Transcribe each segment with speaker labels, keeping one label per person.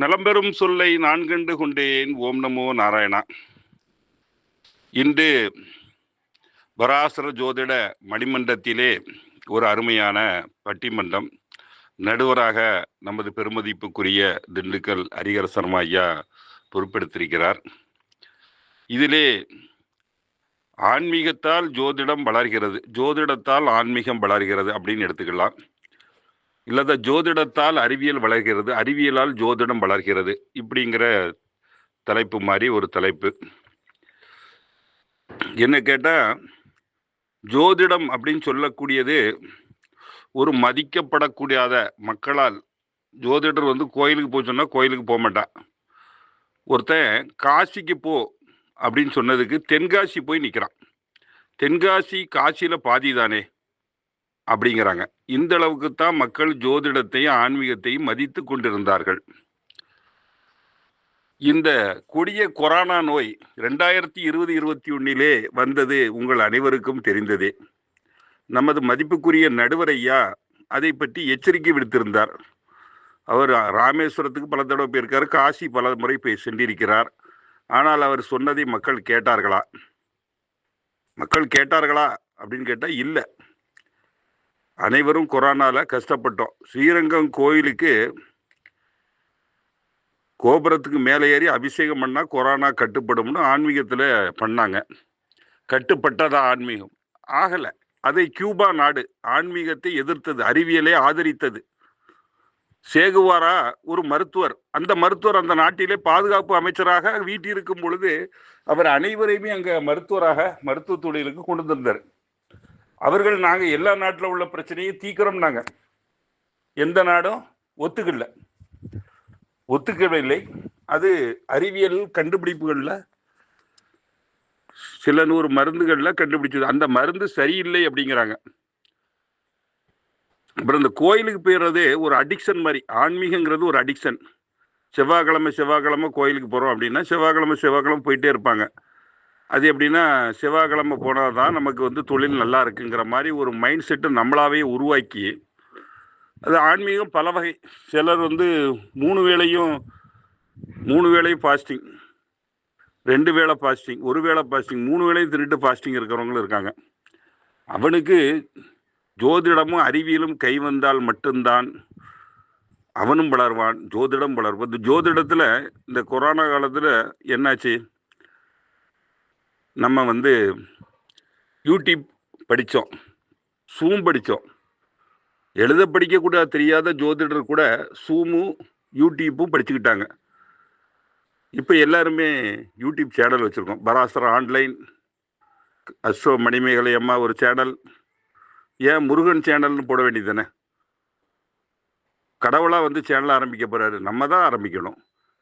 Speaker 1: நலம்பெறும் சொல்லை நான் கண்டு கொண்டேன். ஓம் நமோ நாராயணா. இன்று பராசர ஜோதிட மணிமண்டத்திலே ஒரு அருமையான பட்டிமன்றம். நடுவராக நமது பெருமதிப்புக்குரிய திண்டுக்கல் ஹரிகர சர்மா ஐயா பொறுப்பெடுத்திருக்கிறார். இதிலே ஆன்மீகத்தால் ஜோதிடம் வளர்கிறது ஜோதிடத்தால் ஆன்மீகம் வளர்கிறது அப்படின்னு எடுத்துக்கலாம். இல்லாத ஜோதிடத்தால் அறிவியல் வளர்கிறது அறிவியலால் ஜோதிடம் வளர்கிறது இப்படிங்கிற தலைப்பு மாதிரி ஒரு தலைப்பு. என்ன கேட்டால் ஜோதிடம் அப்படின்னு சொல்லக்கூடியது ஒரு மதிக்கப்படக்கூடியாத மக்களால் ஜோதிடர் வந்து கோயிலுக்கு போய் சொன்னால் கோயிலுக்கு போக மாட்டான். ஒருத்தன் காசிக்கு போ அப்படின்னு சொன்னதுக்கு தென்காசி போய் நிற்கிறான் தென்காசி காசியில் பாதி தானே அப்படிங்கிறாங்க. இந்த அளவுக்கு தான் மக்கள் ஜோதிடத்தையும் ஆன்மீகத்தையும் மதித்து கொண்டிருந்தார்கள். இந்த கொடிய கொரோனா நோய் ரெண்டாயிரத்தி இருபது இருபத்தி ஒன்னிலே வந்தது உங்கள் அனைவருக்கும் தெரிந்ததே. நமது மதிப்புக்குரிய நடுவர் ஐயா அதை பற்றி எச்சரிக்கை விடுத்திருந்தார். அவர் ராமேஸ்வரத்துக்கு பல தடவை போயிருக்கார். காசி பல முறை போய் சென்றிருக்கிறார். ஆனால் அவர் சொன்னதை மக்கள் கேட்டார்களா? மக்கள் கேட்டார்களா? அப்படின்னு கேட்டால் இல்லை. அனைவரும் கொரோனால கஷ்டப்பட்டோம். ஸ்ரீரங்கம் கோயிலுக்கு கோபுரத்துக்கு மேலே ஏறி அபிஷேகம் பண்ணால் கொரோனா கட்டுப்படும்னு ஆன்மீகத்தில் பண்ணாங்க. கட்டுப்பட்டதா ஆன்மீகம். ஆகலை. அதை கியூபா நாடு ஆன்மீகத்தை எதிர்த்தது அறிவியலை ஆதரித்தது. சேகுவாரா ஒரு மருத்துவர். அந்த மருத்துவர் அந்த நாட்டிலே பாதுகாப்பு அமைச்சராக வீட்டிருக்கும் பொழுது அவர் அனைவரையுமே அங்கே மருத்துவராக மருத்துவ தொழிலுக்கு கொண்டு வந்திருந்தார். அவர்கள் நாங்கள் எல்லா நாட்டில் உள்ள பிரச்சனையும் தீக்கிறோம் நாங்கள் எந்த நாடும் ஒத்துக்கல. ஒத்துக்கவில்லை. அது அறிவியல் கண்டுபிடிப்புகளில் சில நூறு மருந்துகளில் கண்டுபிடிச்சது. அந்த மருந்து சரியில்லை அப்படிங்கிறாங்க. அப்புறம் இந்த கோயிலுக்கு போயிடுறதே ஒரு அடிக்ஷன் மாதிரி. ஆன்மீகங்கிறது ஒரு அடிக்ஷன் செவ்வாய்க்கிழமை செவ்வாய்க்கிழமை கோயிலுக்கு போகிறோம் அப்படின்னா செவ்வாய்க்கிழமை செவ்வாய்க்கிழமை போயிட்டே இருப்பாங்க. அது எப்படின்னா செவ்வாய்க்கிழமை போனால் தான் நமக்கு வந்து தொழில் நல்லா இருக்குங்கிற மாதிரி ஒரு மைண்ட் செட்டு நம்மளாவே உருவாக்கி அது ஆன்மீகம் பல வகை. சிலர் வந்து மூணு வேளையும் மூணு வேளையும் ஃபாஸ்டிங் ரெண்டு வேளை ஃபாஸ்டிங் ஒரு வேளை ஃபாஸ்டிங் மூணு வேளையும் திருட்டு ஃபாஸ்டிங் இருக்கிறவங்களும் இருக்காங்க. அவனுக்கு ஜோதிடமும் அறிவியலும் கை வந்தால் மட்டும்தான் அவனும் வளர்வான் ஜோதிடம் வளர்வான் இந்த ஜோதிடத்தில் இந்த கொரோனா காலத்தில் என்னாச்சு? நம்ம வந்து யூடியூப் படித்தோம் சூம் படித்தோம் எழுத படிக்கக்கூட தெரியாத ஜோதிடர் கூட சூமும் யூடியூப்பும் படிச்சுக்கிட்டாங்க. இப்போ எல்லாருமே யூடியூப் சேனல் வச்சுருக்கோம். பராசர ஆன்லைன் அஸ்வ மணிமேகலை அம்மா ஒரு சேனல். ஏன் முருகன் சேனல்னு போட வேண்டியது தானே கடவுளாக வந்து சேனல் ஆரம்பிக்க போகிறாரு நம்ம தான் ஆரம்பிக்கணும்.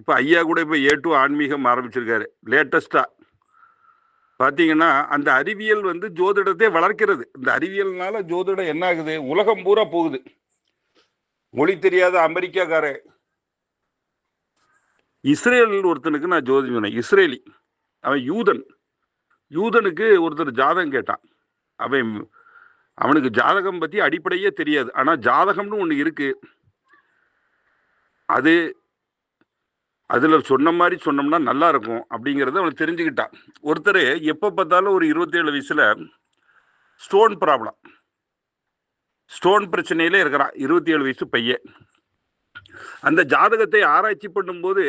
Speaker 1: இப்போ ஐயா கூட இப்போ ஏ டூ ஆன்மீகம் ஆரம்பிச்சிருக்காரு. லேட்டஸ்ட்டாக பார்த்தீங்கன்னா அந்த அறிவியல் வந்து ஜோதிடத்தை வளர்க்கிறது. இந்த அறிவியல்னால ஜோதிடம் என்ன ஆகுது? உலகம் பூரா போகுது. மொழி தெரியாத அமெரிக்காக்காரன் இஸ்ரேல் ஒருத்தனுக்கு நான் ஜோதி சொன்னேன். இஸ்ரேலி. அவன் யூதன். யூதனுக்கு ஒருத்தர் ஜாதகம் கேட்டான். அவன் அவனுக்கு ஜாதகம் பற்றி அடிப்படையே தெரியாது. ஆனால் ஜாதகம்னு ஒன்று இருக்குது அது அதில் சொன்ன மாதிரி சொன்னோம்னா நல்லா இருக்கும் அப்படிங்கிறத அவன் தெரிஞ்சுக்கிட்டான் ஒருத்தர் எப்போ பார்த்தாலும் ஒரு இருபத்தேழு வயசில் ஸ்டோன் ப்ராப்ளம் ஸ்டோன் பிரச்சனையிலே இருக்கிறான் இருபத்தி ஏழு வயசு பையன். அந்த ஜாதகத்தை ஆராய்ச்சி பண்ணும்போது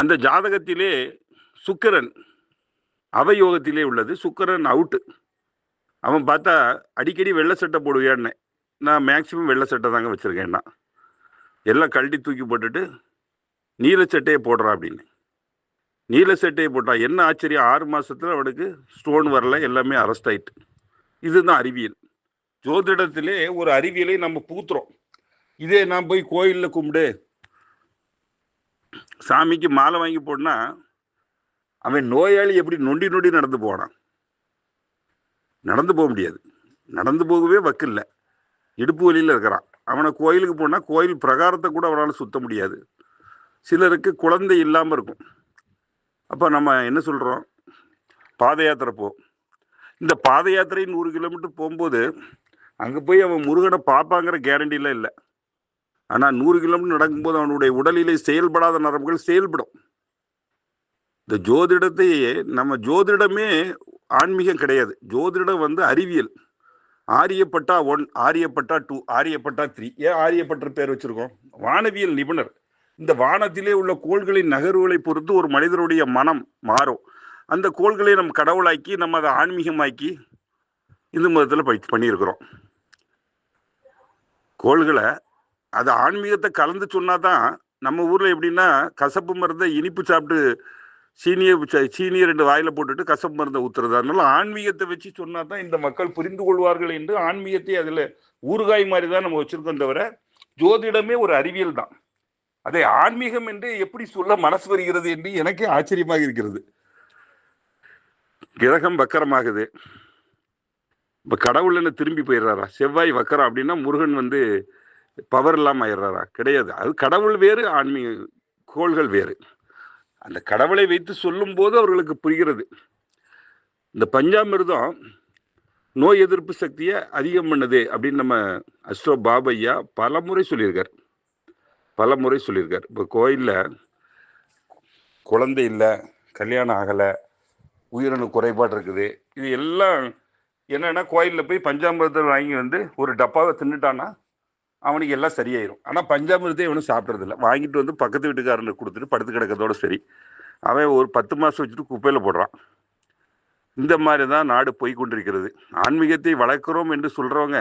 Speaker 1: அந்த ஜாதகத்திலே சுக்கரன் அவயோகத்திலே உள்ளது சுக்கரன் அவுட்டு அவன் பார்த்தா அடிக்கடி வெள்ளை சட்டை போடுவியான்னு. நான் மேக்சிமம் வெள்ளை சட்டை தாங்க வச்சுருக்கேன்னா. எல்லாம் கழட்டி தூக்கி போட்டுட்டு நீல சட்டையை போடுறான் அப்படின்னு. நீல சட்டையை போட்டான் என்ன ஆச்சரியம்? ஆறு மாதத்தில் அவனுக்கு ஸ்டோன் வரல எல்லாமே அரெஸ்ட் ஆயிட்டு. இதுதான் அறிவியல். ஜோதிடத்திலே ஒரு அறிவியலை நம்ம பூத்துறோம் இதே நான் போய் கோயிலில் கும்பிடு. சாமிக்கு மாலை வாங்கி போடனா அவன் நோயாளி எப்படி நொண்டி நொண்டி நடந்து போனான் நடந்து போக முடியாது. நடந்து போகவே வக்கில்ல. இடுப்பு வழியில் இருக்கிறான். அவனை கோயிலுக்கு போனால் கோயில் பிரகாரத்தை கூட அவனால் சுத்த முடியாது. சிலருக்கு குழந்தை இல்லாமல் இருக்கும். அப்போ நம்ம என்ன சொல்கிறோம் பாத யாத்திரை போ. இந்த பாத யாத்திரை நூறு கிலோமீட்டர் போகும்போது அங்கே போய் அவன் முருகனை பார்ப்பாங்கிற கேரண்டிலாம் இல்லை. ஆனால் நூறு கிலோமீட்டர் நடக்கும்போது அவனுடைய உடலிலே செயல்படாத நரம்புகள் செயல்படும். இந்த ஜோதிடத்தையே நம்ம ஜோதிடமே ஆன்மீகம் கிடையாது. ஜோதிடம் வந்து அறிவியல். Aryabhata one Aryabhata two Aryabhata three. ஏன் ஆரியப்பட்ட பேர் வச்சுருக்கோம்? வானவியல் நிபுணர். இந்த வானத்திலே உள்ள கோள்களின் நகர்வுகளை பொறுத்து ஒரு மனிதருடைய மனம் மாறும். அந்த கோள்களை நம்ம கடவுளாக்கி நம்ம அதை ஆன்மீகமாக்கி இந்து மதத்தில் பயிற்சி பண்ணியிருக்கிறோம். கோள்களை அது ஆன்மீகத்தை கலந்து சொன்னால் தான் நம்ம ஊரில் எப்படின்னா கசப்பு மருந்தை இனிப்பு சாப்பிட்டு சீனியை ச- சீனியை ரெண்டு வாயில போட்டுட்டு கசப்பு மருந்தை ஊத்துறது. அதனால ஆன்மீகத்தை வச்சு சொன்னா தான் இந்த மக்கள் புரிந்து கொள்வார்கள் என்று ஆன்மீகத்தை அதில் ஊறுகாய் மாதிரி தான் நம்ம வச்சிருக்கோம் தவிர ஜோதிடமே ஒரு அறிவியல் தான். அதை ஆன்மீகம் என்று எப்படி சொல்ல மனசு வருகிறது என்று எனக்கே ஆச்சரியமாக இருக்கிறது. கிரகம் வக்கரமாகுது. இப்ப கடவுள் என்ன திரும்பி போயிடுறாரா? செவ்வாய் வக்கரம் அப்படின்னா முருகன் வந்து பவர் இல்லாமல் ஆயிடுறாரா? கிடையாது. அது கடவுள் வேறு ஆன்மீக கோள்கள் வேறு. அந்த கடவுளை வைத்து சொல்லும் போது அவர்களுக்கு புரிகிறது. இந்த பஞ்சாமிர்தம் நோய் எதிர்ப்பு சக்தியை அதிகம் பண்ணுது அப்படின்னு நம்ம அஸ்ரோ பாபையா பல முறை சொல்லியிருக்கார். பல முறை சொல்லியிருக்கார். இப்போ கோயிலில் குழந்தை இல்லை கல்யாணம் ஆகலை உயிரணு குறைபாடு இருக்குது. இது எல்லாம் என்னென்னா கோயிலில் போய் பஞ்சாமிர்தத்தை வாங்கி வந்து ஒரு டப்பாவை தின்னுட்டான்னா அவனுக்கு எல்லாம் சரியாயிரும். ஆனால் பஞ்சாமிரத்தை இவனும் சாப்பிட்றதில்ல. வாங்கிட்டு வந்து பக்கத்து வீட்டுக்காரனுக்கு கொடுத்துட்டு படுத்து கிடக்கிறதோட சரி. அவன் ஒரு பத்து மாதம் வச்சுட்டு குப்பையில் போடுறான். இந்த மாதிரி தான் நாடு போய் கொண்டிருக்கிறது. ஆன்மீகத்தை வளர்க்கிறோம் என்று சொல்கிறவங்க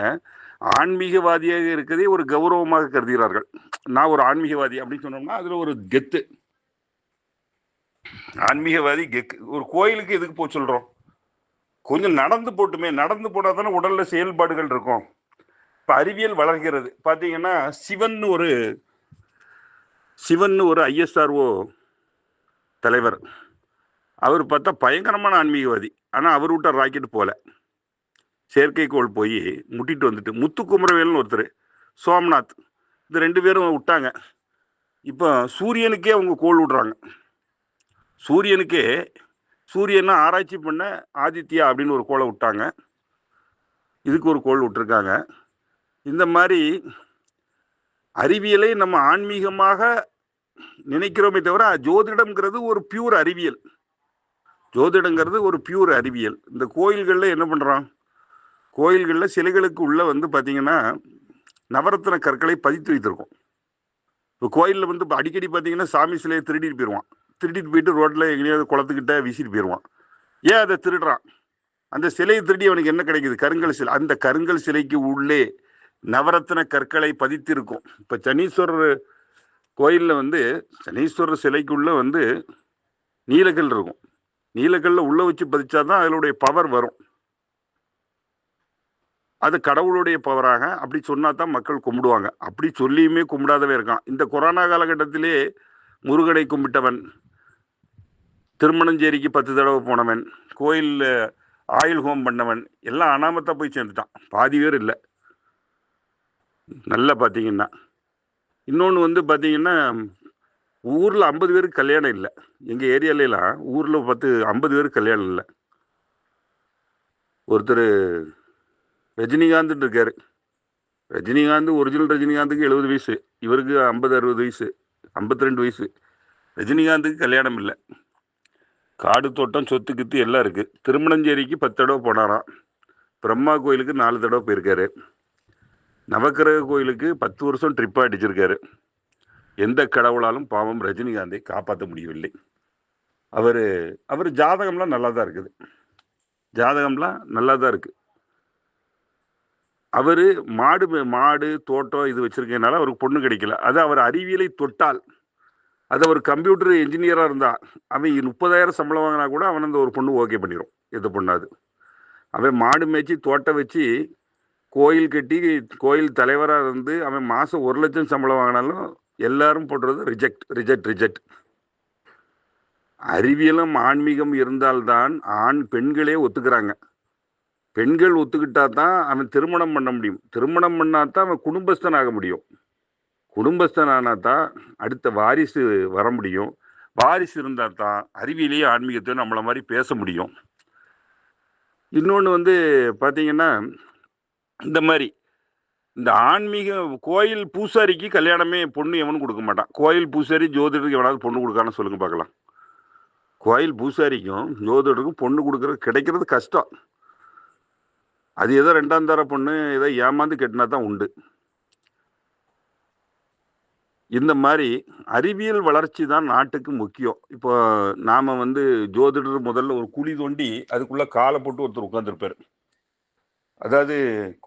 Speaker 1: ஆன்மீகவாதியாக இருக்கிறதே ஒரு கௌரவமாக கருதுகிறார்கள். நான் ஒரு ஆன்மீகவாதி அப்படின்னு சொன்னோம்னா அதில் ஒரு கெத்து. ஆன்மீகவாதி கெக்கு ஒரு கோயிலுக்கு எதுக்கு போய் சொல்கிறோம் கொஞ்சம் நடந்து போட்டுமே நடந்து போனால் தானே உடலில் செயல்பாடுகள் இருக்கும். இப்ப அறிவியல் வளர்கிறது. பாத்தீங்கன்னா சிவன் ஒரு சிவன் ஒரு ஐஎஸ்ஆர்ஓ தலைவர். அவர் பார்த்தா பயங்கரமான ஆன்மீகவாதி. ஆனால் அவர் விட்ட ராக்கெட் போல. செயற்கைக்கோள் போய் முட்டிட்டு வந்துட்டு முத்துக்குமரவேல்னு ஒருத்தர் சோம்நாத் இந்த ரெண்டு பேரும் விட்டாங்க. இப்போ சூரியனுக்கே அவங்க கோள் விடுறாங்க. சூரியனுக்கே சூரியனை ஆராய்ச்சி பண்ண ஆதித்யா அப்படின்னு ஒரு கோளை விட்டாங்க. இதுக்கு ஒரு கோள் விட்டுருக்காங்க. இந்த மாதிரி அறிவியலை நம்ம ஆன்மீகமாக நினைக்கிறோமே தவிர ஜோதிடம்ங்கிறது ஒரு பியூர் அறிவியல். ஜோதிடங்கிறது ஒரு பியூர் அறிவியல். இந்த கோயில்களில் என்ன பண்ணுறான் கோயில்களில் சிலைகளுக்கு உள்ள வந்து பார்த்தீங்கன்னா நவரத்ன கற்களை பதித்து வைத்திருக்கோம். இப்போ கோயிலில் வந்து அடிக்கடி பார்த்தீங்கன்னா சாமி சிலையை திருடிட்டு போயிடுவான் திருடிட்டு போயிட்டு ரோட்டில் எங்கேயாவது குளத்துக்கிட்ட வீசிட்டு போயிடுவான் ஏன் அதை திருடுறான்? அந்த சிலையை திருடி அவனுக்கு என்ன கிடைக்குது? கருங்கல் சிலை. அந்த கருங்கல் சிலைக்கு உள்ளே நவரத்ன கற்களை பதித்திருக்கும். இப்போ சனீஸ்வரர் கோயிலில் வந்து சனீஸ்வரர் சிலைக்குள்ளே வந்து நீலக்கல் இருக்கும். நீலக்கல்ல உள்ள வச்சு பதிச்சாதான் அதனுடைய பவர் வரும். அது கடவுளுடைய பவராக அப்படி சொன்னா தான் மக்கள் கும்பிடுவாங்க. அப்படி சொல்லியுமே கும்பிடாதவே இருக்கான். இந்த கொரோனா காலகட்டத்திலே முருகனை கும்பிட்டவன் திருமணஞ்சேரிக்கு பத்து தடவை போனவன் கோயிலில் ஆயுள் ஹோம் பண்ணவன் எல்லாம் அனாமத்தா போய் சேர்ந்துட்டான். பாதி பேர் இல்லை. நல்லா பார்த்தீங்கன்னா இன்னொன்று வந்து பார்த்தீங்கன்னா ஊரில் ஐம்பது பேருக்கு கல்யாணம் இல்லை. எங்கள் ஏரியாலலாம் ஊரில் பத்து ஐம்பது பேருக்கு கல்யாணம் இல்லை. ஒருத்தர் ரஜினிகாந்த் இருக்கார். ரஜினிகாந்த் ஒரிஜினல் ரஜினிகாந்துக்கு எழுபது வயசு. இவருக்கு ஐம்பது அறுபது வயசு. ஐம்பத்தி ரெண்டு வயசு. ரஜினிகாந்துக்கு கல்யாணம் இல்லை. காடு தோட்டம் சொத்து கித்து எல்லாம் இருக்குது திருமணஞ்சேரிக்கு பத்து தடவை போனாராம். பிரம்மா கோயிலுக்கு நாலு தடவை போயிருக்காரு. நவக்கிரக கோயிலுக்கு பத்து வருஷம் ட்ரிப்பாக அடிச்சிருக்காரு எந்த கடவுளாலும் பாவம் ரஜினிகாந்தை காப்பாற்ற முடியவில்லை. அவர் அவர் ஜாதகம்லாம் நல்லா தான் இருக்குது. ஜாதகம்லாம் நல்லா தான் இருக்குது அவர் மாடு மே- மாடு தோட்டம் இது வச்சுருக்கனால அவருக்கு பொண்ணு கிடைக்கல. அது அவர் அறிவியலை தொட்டால் அது அவர் கம்ப்யூட்டர் இன்ஜினியராக இருந்தால் அவன் முப்பதாயிரம் சம்பளம் வாங்கினா கூட அவன் அந்த ஒரு பொண்ணு ஓகே பண்ணிடும் எது பொண்ணாது அவன் மாடு மேய்ச்சி தோட்டம் வச்சு கோயில் கட்டி கோயில் தலைவராக இருந்து அவன் மாதம் ஒரு லட்சம் சம்பளம் வாங்கினாலும் எல்லாரும் போடுறது ரிஜெக்ட் ரிஜெக்ட் ரிஜெக்ட் அறிவியலும் ஆன்மீகம் இருந்தால்தான் ஆண் பெண்களே ஒத்துக்கிறாங்க. பெண்கள் ஒத்துக்கிட்டா தான் அவன் திருமணம் பண்ண முடியும். திருமணம் பண்ணா தான் அவன் குடும்பஸ்தன் ஆக முடியும். குடும்பஸ்தன் ஆனா தான் அடுத்த வாரிசு வர முடியும். வாரிசு இருந்தால் தான் அறிவியலையும் ஆன்மீகத்தையும் நம்மளை மாதிரி பேச முடியும். இன்னொன்று வந்து பார்த்தீங்கன்னா இந்த மாதிரி. இந்த ஆன்மீக கோயில் பூசாரிக்கு கல்யாணமே பொண்ணு எவனும் கொடுக்க மாட்டான் கோயில் பூசாரி ஜோதிடருக்கு எவனாவது பொண்ணு கொடுக்கான்னு சொல்லுங்க பார்க்கலாம். கோயில் பூசாரிக்கும் ஜோதிடருக்கும் பொண்ணு கொடுக்குறது கிடைக்கிறது கஷ்டம். அது ஏதோ ரெண்டாம் தர பொண்ணு ஏதோ ஏமாந்து கட்டினா தான் உண்டு. இந்த மாதிரி அறிவியல் வளர்ச்சி தான் நாட்டுக்கு முக்கியம். இப்போ நாம் வந்து ஜோதிடர் முதல்ல ஒரு குழி தோண்டி அதுக்குள்ளே காலை போட்டு ஒருத்தர் உட்காந்துருப்பார் அதாவது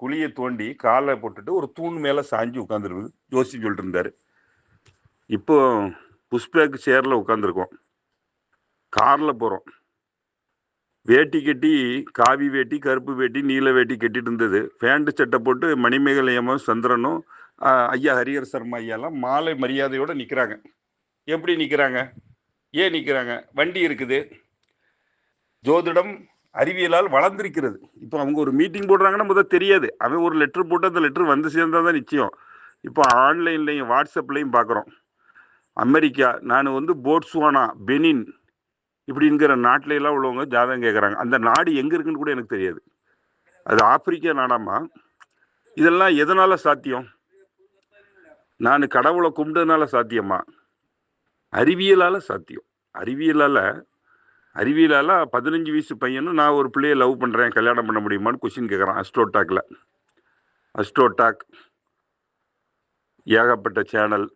Speaker 1: குழியை தோண்டி காலை போட்டுட்டு ஒரு தூண் மேலே சாஞ்சு உட்காந்துருக்கு ஜோசி சொல்லிட்டு இருந்தாரு இப்போ புஷ்பேக் சேரில் உட்காந்துருக்கோம் காரில் போகிறோம் வேட்டி கட்டி காவி வேட்டி கருப்பு வேட்டி நீல வேட்டி கட்டிட்டு இருந்தது. பேண்ட் சட்டை போட்டு மணிமேகலையமும் சந்திரனும் ஐயா ஹரிஹர் சர்மா ஐயாலாம் மாலை மரியாதையோடு நிற்கிறாங்க எப்படி நிற்கிறாங்க ஏன் நிற்கிறாங்க வண்டி இருக்குது. ஜோதிடம் அறிவியலால் வளர்ந்திருக்கிறது. இப்போ அவங்க ஒரு மீட்டிங் போடுறாங்கன்னா முதல் தெரியாது. அவன் ஒரு லெட்ரு போட்டு அந்த லெட்ரு வந்து சேர்ந்தா தான் நிச்சயம். இப்போ ஆன்லைன்லையும் வாட்ஸ்அப்லையும் பார்க்குறோம். அமெரிக்கா நான் வந்து போட்ஸ்வானா பெனின் இப்படிங்கிற நாட்டில எல்லாம் உள்ளவங்க ஜாதகம் கேட்குறாங்க அந்த நாடு எங்கே இருக்குன்னு கூட எனக்கு தெரியாது. அது ஆப்பிரிக்கா நாடாமா இதெல்லாம் எதனால் சாத்தியம்? நான் கடவுளை கும்பிட்டதுனால சாத்தியமா? அறிவியலால் சாத்தியம். அறிவியலால் அறிவியலால் பதினஞ்சு வயசு பையனும் நான் ஒரு பிள்ளையை லவ் பண்ணுறேன் கல்யாணம் பண்ண முடியுமான்னு கொஷின் கேட்குறான் அஸ்ட்ரோடாக்ல அஸ்ட்ரோடாக் ஏகப்பட்ட சேனல்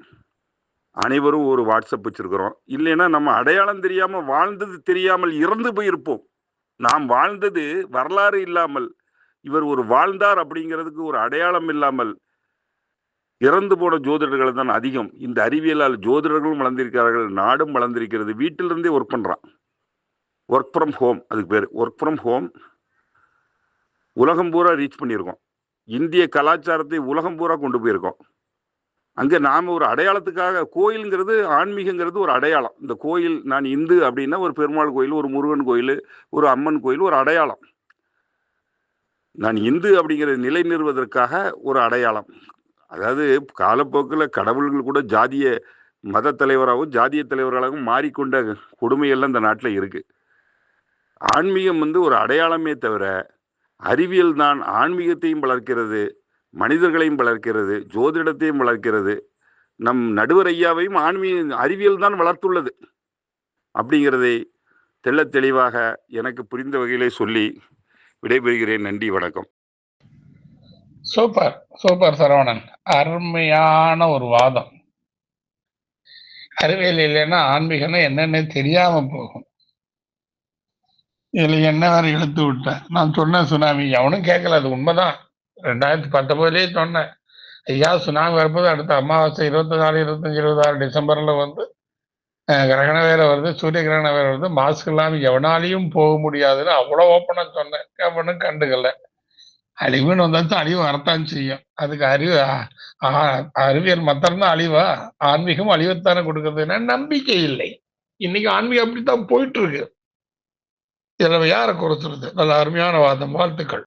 Speaker 1: அனைவரும் ஒரு வாட்ஸ்அப் வச்சுருக்குறோம். இல்லைன்னா நம்ம அடையாளம் தெரியாமல் வாழ்ந்தது தெரியாமல் இறந்து போயிருப்போம். நாம் வாழ்ந்தது வரலாறு இல்லாமல் இவர் ஒரு வாழ்ந்தார் அப்படிங்கிறதுக்கு ஒரு அடையாளம் இல்லாமல் இறந்து போன ஜோதிடர்கள் தான் அதிகம். இந்த அறிவியலால் ஜோதிடர்களும் வளர்ந்திருக்கிறார்கள் நாடும் வளர்ந்திருக்கிறது வீட்டிலிருந்தே ஒர்க் பண்ணுறான் ஒர்க் ஃப்ரம் ஹோம் அதுக்கு பேர். ஒர்க் ஃப்ரம் ஹோம் உலகம் பூரா ரீச் பண்ணியிருக்கோம். இந்திய கலாச்சாரத்தை உலகம் பூரா கொண்டு போயிருக்கோம். அங்கே நாம் ஒரு அடையாளத்துக்காக கோயிலுங்கிறது ஆன்மீகங்கிறது ஒரு அடையாளம். இந்த கோயில் நான் இந்து அப்படின்னா ஒரு பெருமாள் கோயில் ஒரு முருகன் கோயில் ஒரு அம்மன் கோயில் ஒரு அடையாளம். நான் இந்து அப்படிங்கிறத நிலை நிறுவதற்காக ஒரு அடையாளம். அதாவது காலப்போக்கில் கடவுள்கள் கூட ஜாதிய மத தலைவராகவும் ஜாதிய தலைவர்களாகவும் மாறிக்கொண்ட கொடுமையெல்லாம் இந்த நாட்டில் இருக்குது ஆன்மீகம் வந்து ஒரு அடையாளமே தவிர அறிவியல் தான் ஆன்மீகத்தையும் வளர்க்கிறது மனிதர்களையும் வளர்க்கிறது ஜோதிடத்தையும் வளர்க்கிறது. நம் நடுவர் ஐயாவையும் ஆன்மீக அறிவியல் தான் வளர்த்துள்ளது. அப்படிங்கிறதை தெள்ள தெளிவாக எனக்கு புரிந்த வகையிலே சொல்லி விடைபெறுகிறேன். நன்றி வணக்கம்.
Speaker 2: Super super Saravanan. அருமையான ஒரு வாதம். அறிவியல் இல்லைன்னா ஆன்மீகம்னா என்னென்ன தெரியாம போகும். இதுல என்ன வேற இழுத்து விட்டேன் நான் சொன்னேன் சுனாமி. அவனும் கேட்கல அது உண்மைதான். ரெண்டாயிரத்தி பத்தொன்பதுலேயே சொன்னேன். ஐயா சுனாமி வரும்போது அடுத்த அமாவாசை இருபத்தி நாலு இருபத்தஞ்சு இருபத்தாறு டிசம்பர்ல வந்து கிரகணம் வேற வருது சூரிய கிரகணம் வேற வருது. மாஸ்க் இல்லாமல் எவனாலையும் போக முடியாதுன்னு அவ்வளவு ஓப்பனாக சொன்னேன். எவனும் கண்டுக்கல. அழிவுன்னு வந்தாச்சும் அழிவு வரத்தான் செய்யும். அதுக்கு அறிவு அறிவியல் மத்தம்தான் அழிவா? ஆன்மீகம் அழிவுத்தானே கொடுக்குறதுன்னா நம்பிக்கை இல்லை. இன்னைக்கு ஆன்மீகம் அப்படித்தான் போயிட்டு இருக்கு. இதுல யாரை குறைச்சிருது நல்ல அருமையான வாதம் வாழ்த்துக்கள்.